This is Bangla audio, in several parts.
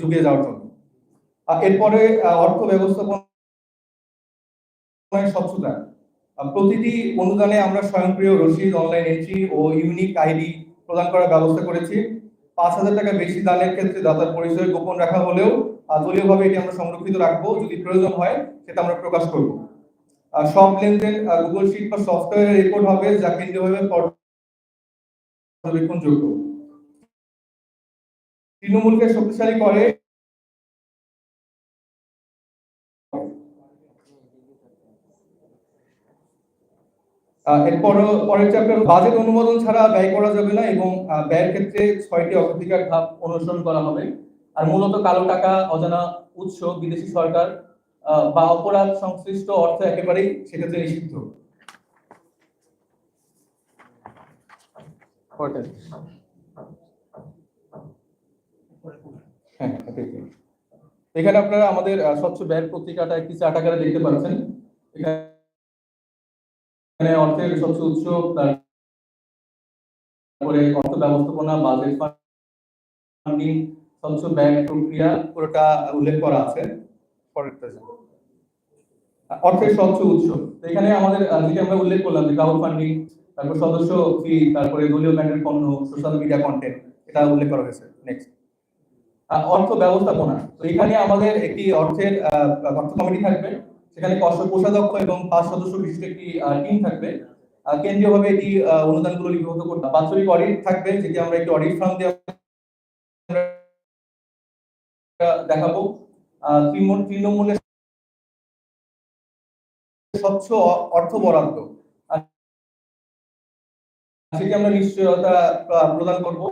যুগে যাওয়ার জন্য। এরপরে অর্থ ব্যবস্থাপনায় স্বচ্ছতা। প্রতিটি অনুদানে আমরা স্বয়ংক্রিয় রসিদ অনলাইন এন্ট্রি ও ইউনিক আইডি প্রদান করার ব্যবস্থা করেছি। পাঁচ হাজার টাকা বেশি দানের ক্ষেত্রে দাতার পরিচয় গোপন রাখা হলেও দলীয়ভাবে এটি আমরা সংরক্ষিত রাখব। যদি প্রয়োজন হয়, সেটা আমরা প্রকাশ করব। সব লেনদেন গুগল শিট বা সফটওয়্যারে রেকর্ড হবে যা কেন্দ্রীয়ভাবে পর্যবেক্ষণযোগ্য। তৃণমূলকে শক্তিশালী করে। এরপর পরের চ্যাপ্টার বাজেট অনুমোদন ছাড়া ব্যয় করা যাবে না এবং ব্যয়ের ক্ষেত্রে ছয়টি অগ্রাধিকার ধাপ অনুসরণ করা হবে। আর মূলত কালো টাকা, অজানা উৎস, বিদেশি সরকার বা অপরাধ সংশ্লিষ্ট অর্থ একেবারেই সেক্ষেত্রে নিষিদ্ধ। পরেরটা। হ্যাঁ হ্যাঁ, ঠিক, ঠিক। এখানে আপনারা আমাদের স্বচ্ছ ব্যয়ের পত্রিকাটা একটি চার্ট আকারে দেখতে পাচ্ছেন। এখানে অর্থের স্বচ্ছ উৎস, তারপরে অর্থ ব্যবস্থাপনা বাজেট ফান্ডিং স্বচ্ছ ব্যয় প্রক্রিয়া, পুরোটা উল্লেখ করা আছে। অর্থের স্বচ্ছ উৎস এখানে আমাদের যেটা আমরা উল্লেখ করলাম যে ক্রাউড ফান্ডিং তারপর সদস্য ফি তারপরে দলীয় ব্যাংকের পণ্য সোশ্যাল মিডিয়া কন্টেন্ট এটা উল্লেখ করা হয়েছে। নেক্সট অর্থ ব্যবস্থাপনা। তো এখানে আমাদের একটি অর্থের অর্থ কমিটি থাকবে। সেখানে কষ্ট কোষাধ্যক্ষ এবং পাঁচ সদস্য বিশিষ্ট একটি টিম থাকবে। আহ, কেন্দ্রীয়ভাবে এটি অনুদানগুলো লিপিবদ্ধ করতে বাৎসরিক অডিট থাকবে যেটি আমরা একটি অডিট ফার্ম দিয়ে দেখাবো। তৃণমূলের স্বচ্ছ অর্থ বরাদ্দ। সেটি আমরা নিশ্চয়তা প্রদান করব।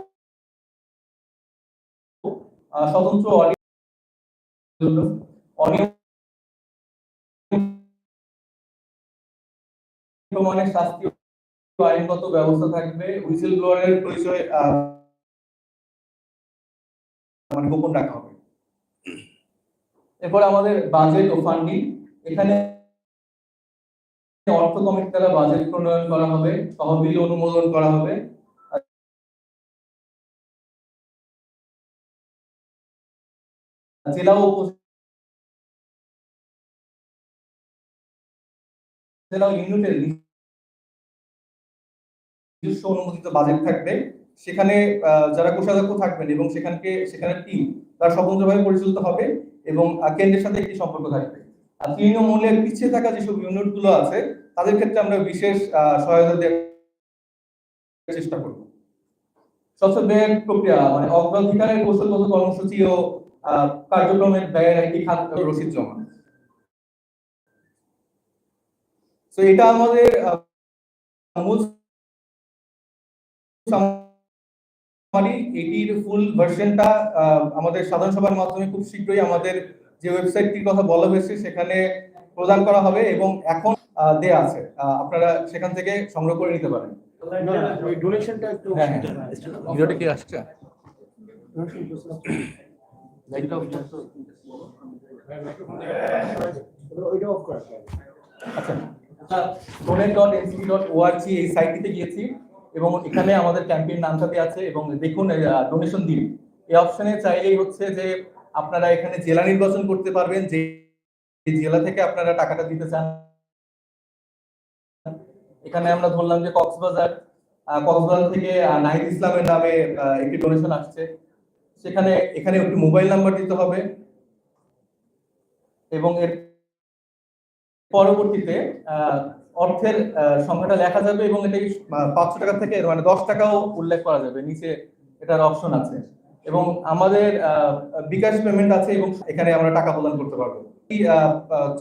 স্বতন্ত্র শাস্তি আইনগত ব্যবস্থা থাকবে। হুইসেল ব্লোয়ারের পরিচয় মানে গোপন রাখা হবে। এরপর আমাদের বাজেট ও ফান্ডিং এখানে অর্থ কমিটি দ্বারা বাজেট প্রণয়ন করা হবে, তহবিল অনুমোদন করা হবে। জেলা উপজেলা ইউনিটের নিজস্ব অনুমোদিত বাজেট থাকবে। সেখানে যারা কোষাধ্যক্ষ থাকবেন এবং সেখানকে সেখানে টিম তারা স্বতন্ত্রভাবে পরিচালিত হবে এবং কেন্দ্রের সাথে একটি সম্পর্ক থাকবে। আর তৃণমূলের পিছিয়ে থাকা যেসব ইউনিটগুলো আছে তাদের ক্ষেত্রে আমরা বিশেষ সহায়তা দেওয়ার চেষ্টা করব। ব্যয়ের প্রক্রিয়া মানে অগ্রাধিকারের কৌশলগত কর্মসূচি ও আহ, কার্যক্রমের ব্যয়ের একটি খাত রসিদ জমা। তো এটা আমাদের মূল সামারি। এটির ফুল ভার্সনটা আমাদের সাধারণ সভার মাধ্যমে খুব শীঘ্রই আমাদের যে ওয়েবসাইটটির কথা বলা হয়েছে সেখানে প্রদান করা হবে এবং এখন দেয়া আছে। আহ, আপনারা সেখান থেকে সংগ্রহ করে নিতে পারেন। ওই ডোনেশনটা একটু হ্যাঁ, হ্যাঁ। ভিডিওটা কি আসছে? ওআরজি এই সাইটটিতে গিয়েছি এবং এখানে আমাদের ক্যাম্পেইন নামটা দেওয়া আছে এবং দেখুন ডোনেশন দিন। এই অপশনে চাইলেই হচ্ছে যে আপনারা এখানে জেলা নির্বাচন করতে পারবেন। যে জেলা থেকে আপনারা টাকাটা দিতে চান এখানে আমরা ধরলাম যে কক্সবাজার কক্সবাজার থেকে নাহিদ ইসলামের নামে একটি ডোনেশন আসছে। সেখানে, এখানে একটি মোবাইল নাম্বার দিতে হবে। এবং এর পরবর্তীতে অর্থের সংখ্যাটা লেখা যাবে এবং এটাই পাঁচশো টাকা থেকে মানে দশ টাকাও উল্লেখ করা যাবে। নিচে এটার অপশন আছে। এবং আমাদের বিকাশ পেমেন্ট আছে এবং এখানে আমরা টাকা প্রদান করতে পারব।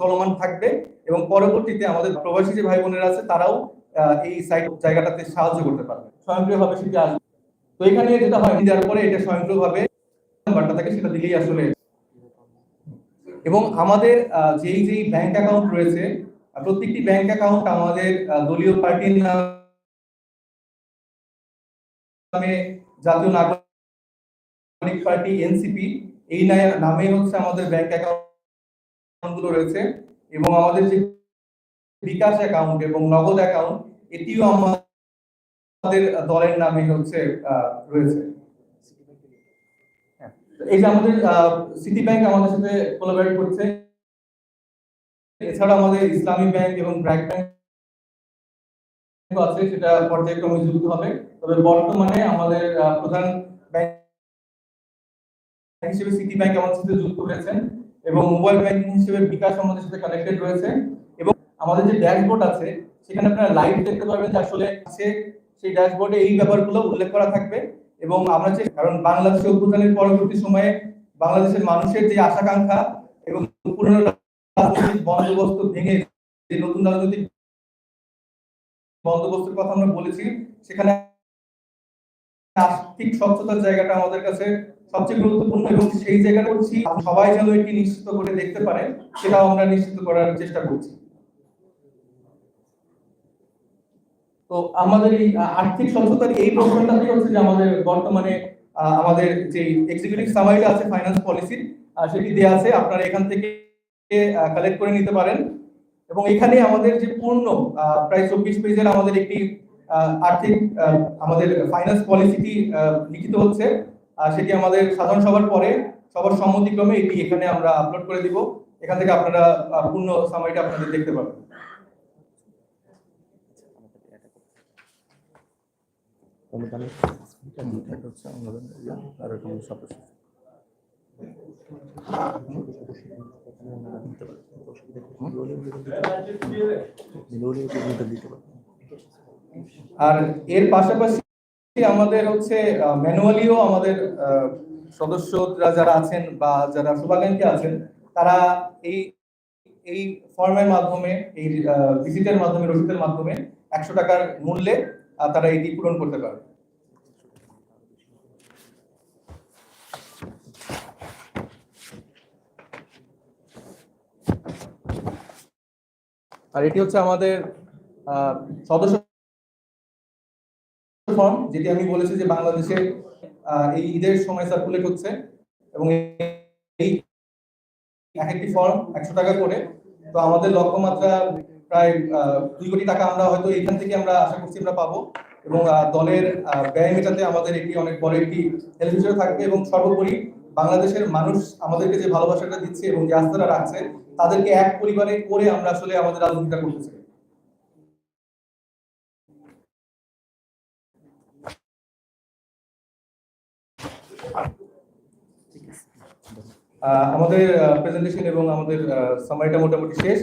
চলমান থাকবে এবং পরবর্তীতে আমাদের প্রবাসী যে ভাই বোনেরা আছে, তারাও এই সাইট জায়গাটাতে সাহায্য করতে পারবে। স্বয়ংক্রিয়ভাবে সেটি আসবে। তো এখানে যেটা হয় দেওয়ার পরে এটা স্বয়ংক্রিয়ভাবে নাম্বারটা থাকে সেটা দিলেই আসলে এবং আমাদের যেই যেই ব্যাংক অ্যাকাউন্ট রয়েছে প্রত্যেকটি ব্যাংক অ্যাকাউন্ট আমাদের দলীয় পার্টির নামে জাতীয় নাগরিক পার্টি এনসিপি, এই নামে হচ্ছে আমাদের ব্যাংক অ্যাকাউন্টগুলো রয়েছে এবং আমাদের যে বিকাশ অ্যাকাউন্ট এবং নগদ অ্যাকাউন্ট এটিও আমাদের দলের নামে হচ্ছে রয়েছে। এই যে আমাদের সিটি ব্যাংক আমাদের সাথে কোলাবরেট করছে এছাড়া আমাদের ইসলামী ব্যাংক এবং ব্র্যাক ব্যাংক আছে, সেটা পর্যায়ক্রমে যুক্ত হবে। তবে বর্তমানে আমাদের প্রধান ব্যাংক হিসেবে সিটি ব্যাংক আমাদের সাথে যুক্ত হয়েছেন এবং মোবাইল ব্যাংকিং হিসেবে বিকাশ আমাদের সাথে কানেক্টেড রয়েছে। এবং আমাদের যে ড্যাশবোর্ড আছে, সেখানে আপনারা লাইভ দেখতে পারবেন যে আসলে আছে সেই ড্যাশবোর্ডে এই ব্যাপারগুলো উল্লেখ করা থাকবে। এবং আমরা যে কারণ বাংলাদেশের অভ্যুত্থানের পরবর্তী সময়ে বাংলাদেশের মানুষের যে আশাকাঙ্ক্ষা এবং পুরনো বন্দোবস্ত ভেঙে যে নতুন রাজনৈতিক বন্দোবস্তের কথা আমরা বলেছি, সেখানে আর্থিক স্বচ্ছতার জায়গাটা আমাদের কাছে সবচেয়ে গুরুত্বপূর্ণ এবং সেই জায়গাটা হচ্ছে সবাই যেন এটি নিশ্চিত করে দেখতে পারে, সেটাও আমরা নিশ্চিত করার চেষ্টা করছি। তো আমাদের এই আর্থিক স্বচ্ছতার এই প্রশ্নটাই হচ্ছে যে আমাদের বর্তমানে আমাদের যে এক্সিকিউটিভ সামারিটা আছে ফাইন্যান্স পলিসির সেটি দেওয়া আছে। আপনারা এখান থেকে কালেক্ট করে নিতে পারেন। এবং এখানে আমাদের যে পূর্ণ প্রায় চব্বিশ পেজের আমাদের একটি আর্থিক আমাদের ফাইন্যান্স পলিসিটি লিখিত হচ্ছে। সেটি আমাদের সাধারণ সভার পরে, সবার সম্মতিক্রমে এটি এখানে আমরা আপলোড করে দিব। এখান থেকে আপনারা পূর্ণ সামারিটা আপনাদের দেখতে পাবেন। আর এর পাশাপাশি আমাদের হচ্ছে ম্যানুয়ালিও আমাদের সদস্যরা যারা আছেন বা যারা শুভাকাঙ্ক্ষী আছেন তারা এই এই ফর্মের মাধ্যমে এই ভিজিটের মাধ্যমে রসিদের মাধ্যমে একশো টাকার মূল্যে তারা এটি পূরণ করতে পারবে। আর এটি হচ্ছে আমাদের সদস্য ফর্ম, যেটি আমি বলেছি যে বাংলাদেশে এই ঈদের সময় সার্কুলেট হচ্ছে এবং এই এক একটি ফর্ম একশো টাকা করে। তো আমাদের লক্ষ্যমাত্রা প্রায় দুই কোটি টাকা আমরা হয়তো এখান থেকে আমরা আশা করছি আমরা পাবো। এবং দলের ব্যয় মেটাতে আমাদের এটি অনেক বড় একটি হেল্প হিসেবে থাকবে এবং সর্বোপরি বাংলাদেশের মানুষ আমাদেরকে যে ভালোবাসাটা দিচ্ছে এবং যে আস্থাটা রাখছে তাদেরকে এক পরিবারে করে আমরা আসলে আমাদের রাজনীতিটা করতে চাই। আহ, আমাদের প্রেজেন্টেশন এবং আমাদের সামারিটা মোটামুটি শেষ।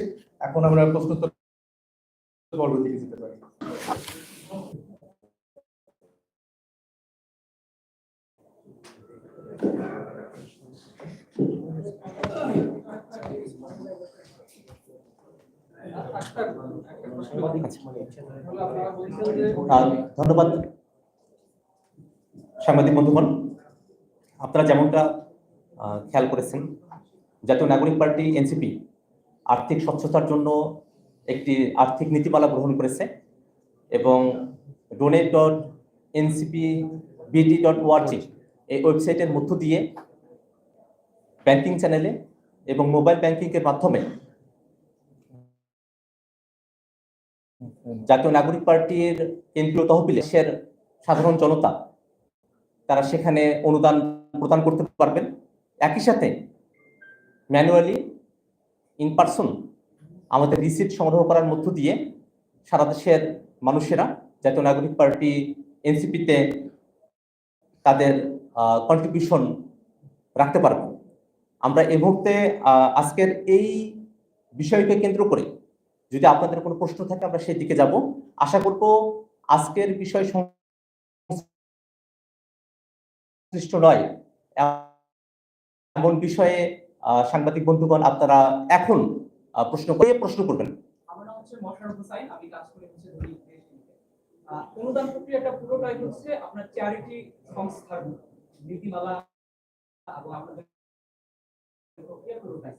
এখন আমরা প্রশ্নোত্তর পর্ব দিকে যেতে পারি। ধন্যবাদ, সাংবাদিক বন্ধুগণ। আপনারা যেমনটা খেয়াল করেছেন? জাতীয় নাগরিক পার্টি, এনসিপি, আর্থিক স্বচ্ছতার জন্য একটি আর্থিক নীতিমালা গ্রহণ করেছে এবং donate dot NCP BD dot org এই ওয়েবসাইটের মধ্য দিয়ে ব্যাংকিং চ্যানেলে এবং মোবাইল ব্যাংকিংয়ের মাধ্যমে জাতীয় নাগরিক পার্টির কেন্দ্রীয় তহবিলে দেশের সাধারণ জনতা, তারা সেখানে অনুদান প্রদান করতে পারবেন। একই সাথে ম্যানুয়ালি ইন পার্সন আমাদের রিসিপ্ট সংগ্রহ করার মধ্য দিয়ে সারা দেশের মানুষেরা, জাতীয় নাগরিক পার্টি এনসিপিতে তাদের কন্ট্রিবিউশন রাখতে পারবেন আমরা এ মুহূর্তে আজকের এই বিষয়কে কেন্দ্র করে যদি আপনাদের কোনো প্রশ্ন থাকে, আমরা সেই দিকে যাব। আশা করব আজকের বিষয় সংশ্লিষ্ট নয়। এমন বিষয়ে সাংবাদিক বন্ধুগণ, আপনারা এখন প্রশ্ন করে প্রশ্ন করবেন। আমার নাম হচ্ছে মশারফ আমি কাজ করি হচ্ছে অনুদান প্রক্রিয়াটা পুরোটাই হচ্ছে আপনার চ্যারিটি সংস্থার নীতিমালা এবং আপনাদের প্রক্রিয়া পুরোটাই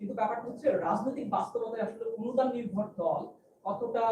কিন্তু ব্যাপারটা হচ্ছে রাজনৈতিক বাস্তবতায় আসলে অনুদান নির্ভর দল কতটা